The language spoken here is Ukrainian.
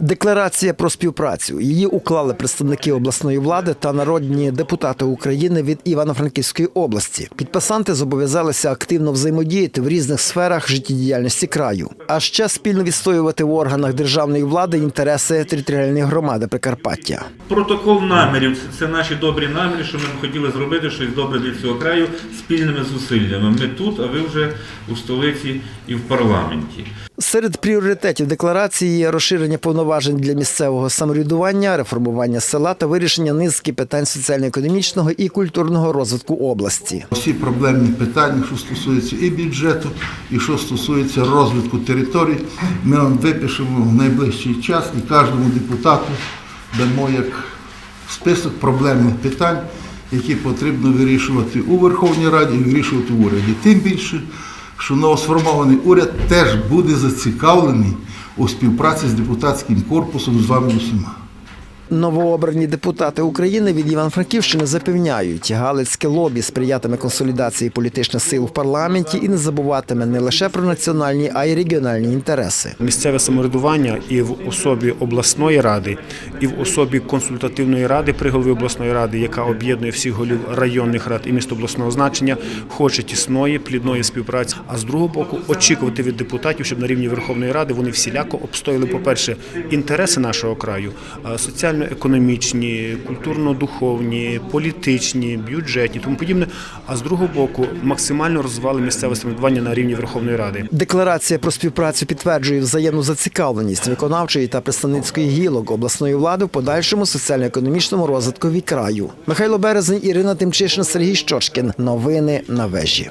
Декларація про співпрацю. Її уклали представники обласної влади та народні депутати України від Івано-Франківської області. Підписанти зобов'язалися активно взаємодіяти в різних сферах життєдіяльності краю, а ще спільно відстоювати в органах державної влади інтереси територіальної громади Прикарпаття. Протокол намірів це, наші добрі наміри, що ми б хотіли зробити щось добре для цього краю спільними зусиллями. Ми тут, а ви вже у столиці і в парламенті. Серед пріоритетів декларації є розширення повноважень для місцевого самоврядування, реформування села та вирішення низки питань соціально-економічного і культурного розвитку області. Всі проблемні питання, що стосуються і бюджету, і що стосується розвитку територій, ми вам випишемо в найближчий час і кожному депутату дамо як список проблемних питань, які потрібно вирішувати у Верховній Раді і вирішувати в уряді. Тим більше, що новосформований уряд теж буде зацікавлений у співпраці з депутатським корпусом з вами усіма. Новообрані депутати України від Івано-Франківщини запевняють, галицьке лобі сприятиме консолідації політичних сил в парламенті і не забуватиме не лише про національні, а й регіональні інтереси. Місцеве самоврядування і в особі обласної ради, і в особі консультативної ради при голові обласної ради, яка об'єднує всіх голів районних рад і міст обласного значення, хоче тісної, плідної співпраці. А з другого боку, очікувати від депутатів, щоб на рівні Верховної Ради вони всіляко обстояли, по-перше, інтереси нашого краю, а соціально-економічні, культурно-духовні, політичні, бюджетні, тому подібне. А з другого боку, максимально розвивали місцеве самоврядування на рівні Верховної Ради. Декларація про співпрацю підтверджує взаємну зацікавленість виконавчої та представницької гілок обласної влади в подальшому соціально-економічному розвитку краю. Михайло Березень, Ірина Тимчишин, Сергій Щочкін. Новини на вежі.